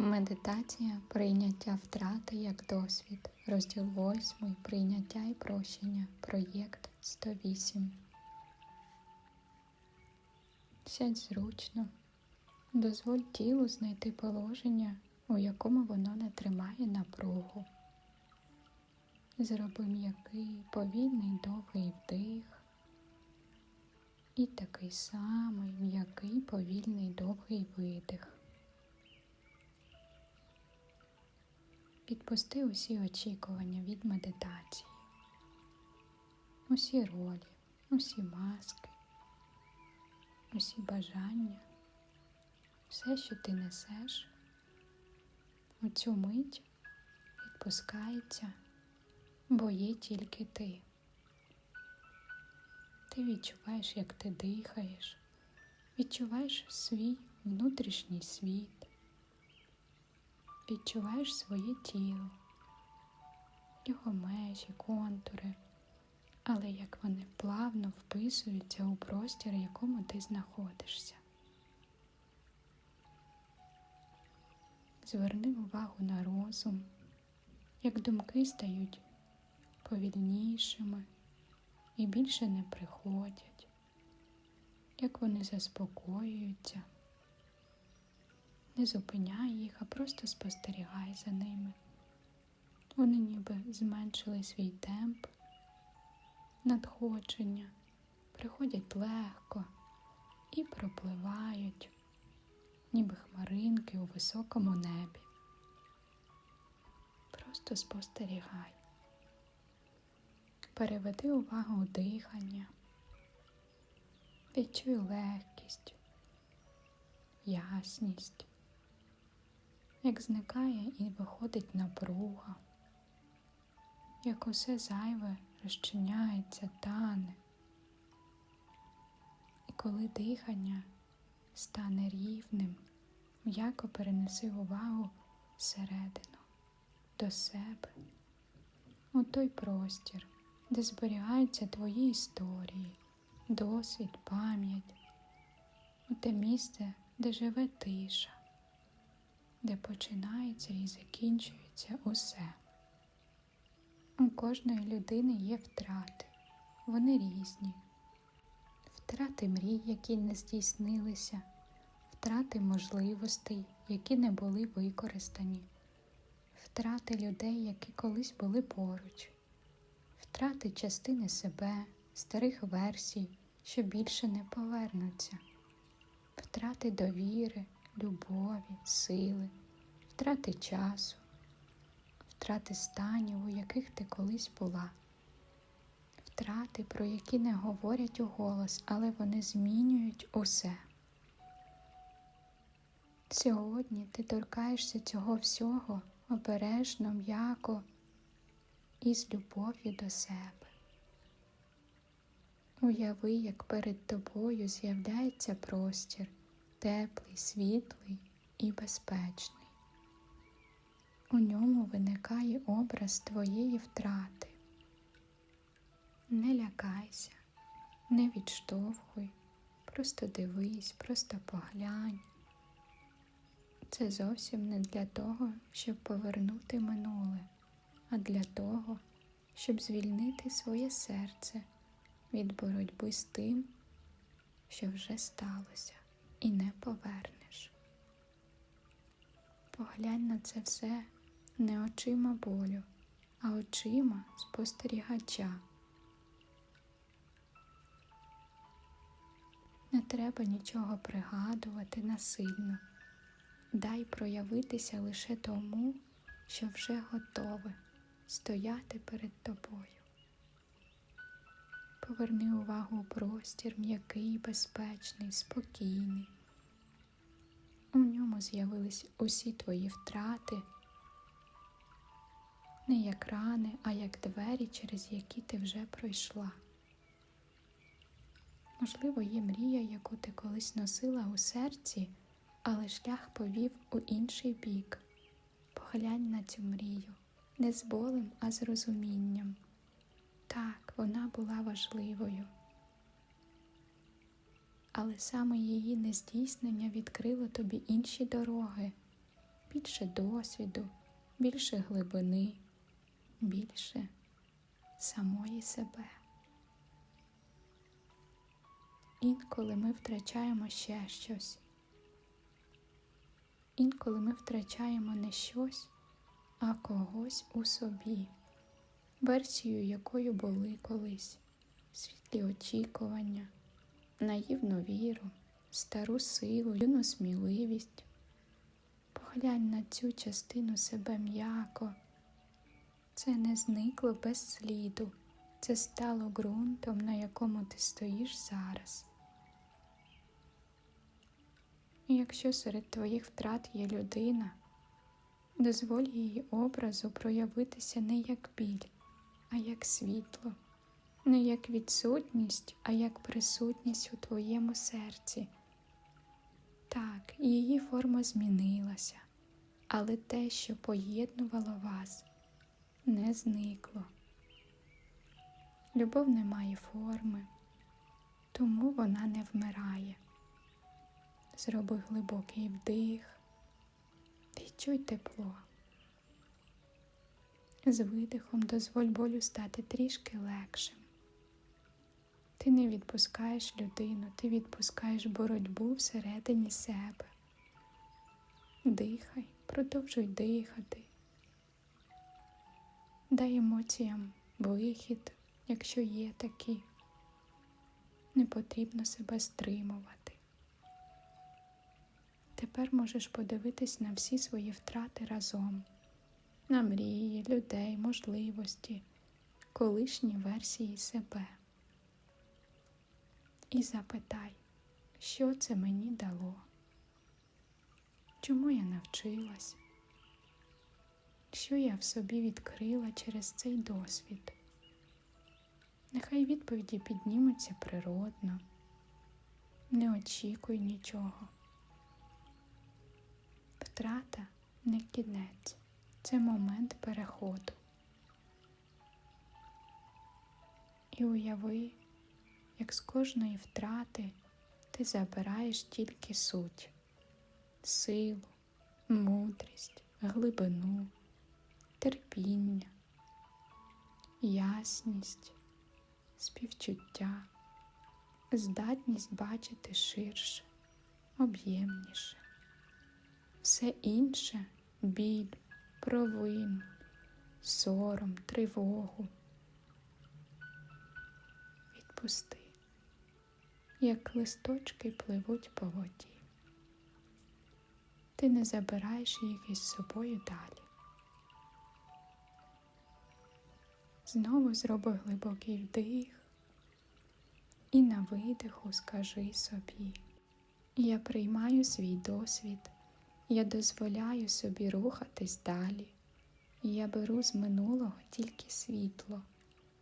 Медитація прийняття втрати як досвід. Розділ 8. Прийняття і прощення. Проєкт 108. Сядь зручно. Дозволь тілу знайти положення, у якому воно не тримає напругу. Зроби м'який, повільний довгий вдих. І такий самий м'який, повільний довгий видих. Відпусти усі очікування від медитації, усі ролі, усі маски, усі бажання, все, що ти несеш, у цю мить відпускається, бо є тільки ти. Ти відчуваєш, як ти дихаєш, відчуваєш свій внутрішній світ відчуваєш своє тіло, його межі, контури, але як вони плавно вписуються у простір, в якому ти знаходишся. Зверни увагу на розум, як думки стають повільнішими і більше не приходять, як вони заспокоюються. Не зупиняй їх, а просто спостерігай за ними. Вони ніби зменшили свій темп, надходження, приходять легко і пропливають, ніби хмаринки у високому небі. Просто спостерігай. Переведи увагу у дихання, відчуй легкість, ясність як зникає і виходить напруга, як усе зайве розчиняється, тане. І коли дихання стане рівним, м'яко перенеси увагу всередину, до себе, у той простір, де зберігаються твої історії, досвід, пам'ять, у те місце, де живе тиша де починається і закінчується усе. У кожної людини є втрати, вони різні. Втрати мрій, які не здійснилися, втрати можливостей, які не були використані, втрати людей, які колись були поруч, втрати частини себе, старих версій, що більше не повернуться, втрати довіри, любові, сили, втрати часу, втрати станів, у яких ти колись була, втрати, про які не говорять у голос, але вони змінюють усе. Сьогодні ти торкаєшся цього всього обережно, м'яко і з любов'ю до себе. Уяви, як перед тобою з'являється простір теплий, світлий і безпечний. У ньому виникає образ твоєї втрати. Не лякайся, не відштовхуй, просто дивись, просто поглянь. Це зовсім не для того, щоб повернути минуле, а для того, щоб звільнити своє серце від боротьби з тим, що вже сталося і не повернеш. Поглянь на це все не очима болю, а очима спостерігача. Не треба нічого пригадувати насильно, дай проявитися лише тому, що вже готове стояти перед тобою. Поверни увагу у простір м'який, безпечний, спокійний. У ньому з'явились усі твої втрати, не як рани, а як двері, через які ти вже пройшла. Можливо, є мрія, яку ти колись носила у серці, але шлях повів у інший бік. Поглянь на цю мрію не з болем, а з розумінням. Вона була важливою, але саме її нездійснення відкрило тобі інші дороги, більше досвіду, більше глибини, більше самої себе. Інколи ми втрачаємо ще щось. Інколи ми втрачаємо не щось, а когось у собі, версію якою були колись, світлі очікування, наївну віру, стару силу, юну сміливість. Поглянь на цю частину себе м'яко. Це не зникло без сліду, це стало ґрунтом, на якому ти стоїш зараз. І якщо серед твоїх втрат є людина, дозволь її образу проявитися не як біль, а як світло, не як відсутність, а як присутність у твоєму серці. Так, її форма змінилася, але те, що поєднувало вас, не зникло. Любов не має форми, тому вона не вмирає. Зроби глибокий вдих, відчуй тепло. З видихом дозволь болю стати трішки легшим. Ти не відпускаєш людину, ти відпускаєш боротьбу всередині себе. Дихай, продовжуй дихати. Дай емоціям вихід, якщо є такі. Не потрібно себе стримувати. Тепер можеш подивитись на всі свої втрати разом, на мрії, людей, можливості, колишні версії себе. І запитай, що це мені дало, чому я навчилась, що я в собі відкрила через цей досвід. Нехай відповіді піднімуться природно, не очікуй нічого. Втрата не кінець, це момент переходу. І уяви, як з кожної втрати ти забираєш тільки суть, силу, мудрість, глибину, терпіння, ясність, співчуття, здатність бачити ширше, об'ємніше. Все інше біль, провину, сором, тривогу. Відпусти, як листочки пливуть по воді. Ти не забираєш їх із собою далі. Знову зроби глибокий вдих і на видиху скажи собі, я приймаю свій досвід. Я дозволяю собі рухатись далі. Я беру з минулого тільки світло.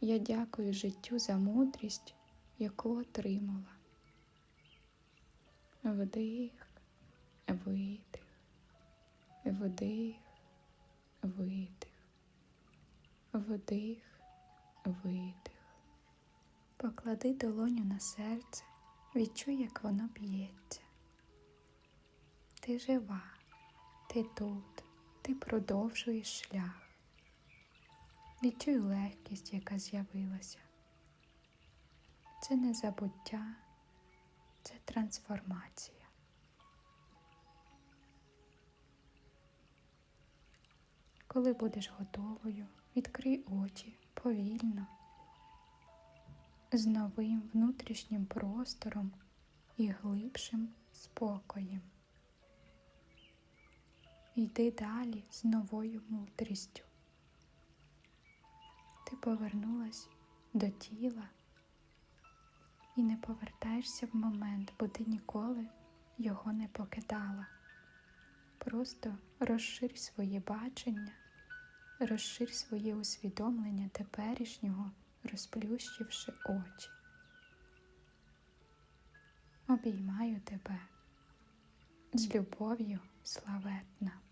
Я дякую життю за мудрість, яку отримала. Вдих, видих, вдих, видих, вдих, видих. Поклади долоню на серце, відчуй, як воно б'ється. Ти жива, ти тут, ти продовжуєш шлях. Відчуй легкість, яка з'явилася. Це не забуття, це трансформація. Коли будеш готовою, відкрий очі повільно, з новим внутрішнім простором і глибшим спокоєм. Йди далі з новою мудрістю. Ти повернулась до тіла і не повертаєшся в момент, бо ти ніколи його не покидала. Просто розширь своє бачення, розширь своє усвідомлення теперішнього, розплющивши очі. Обіймаю тебе з любов'ю славетна.